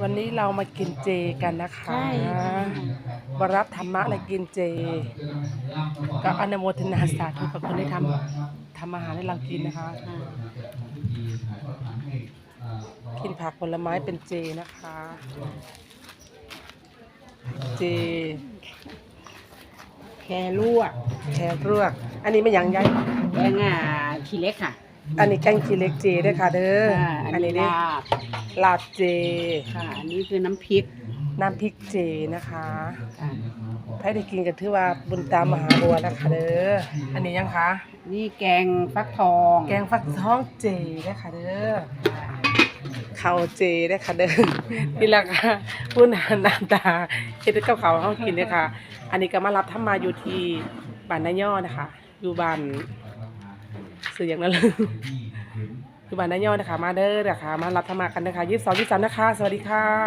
วันนี้เรามากินเจกันนะคะใช่ค่ะบรับธรรมะและกินเจ ก็อนุโมทนาสาธุกับคนที่ทำทำอาหารให้เรากินนะคะ กินผักผลไม้เป็นเจนะคะ เจ แครวกแครวก อันนี้ไม่ยังย้ายแกงอ่าขี้เล็กค่ะ อันนี้แกงจีเล็กเจด้วยค่ะ เด้ออ่าอันนี้เด้ลาบลาบเจ ค่ะ อันนี้คือน้ำพริกน้ำพริกเจนะคะค่ะให้ได้กินกันถือว่าบุญตามมหาบัวนะคะเด้ออันนี้ยังคะนี่แกงฟักทองแกงฟักทองเจนะคะเด้อข้าวเจนะคะเด้อนี่แหละค่ะผู้นานน้ำตาเฮ็ดกับเขาวให้เขากินเด้อค่ะ อันนี้ก็มารับทำมาอยู่ที่บ้านนาย่อนะคะ อยู่บ้าน สื่ออย่างนั้นเลยอยู่บ้านนาย่อนะคะ มาเด้อนะคะ มารับทำมากันนะคะยี่สิบสองยี่สิบสามนะคะ สวัสดีค่ะ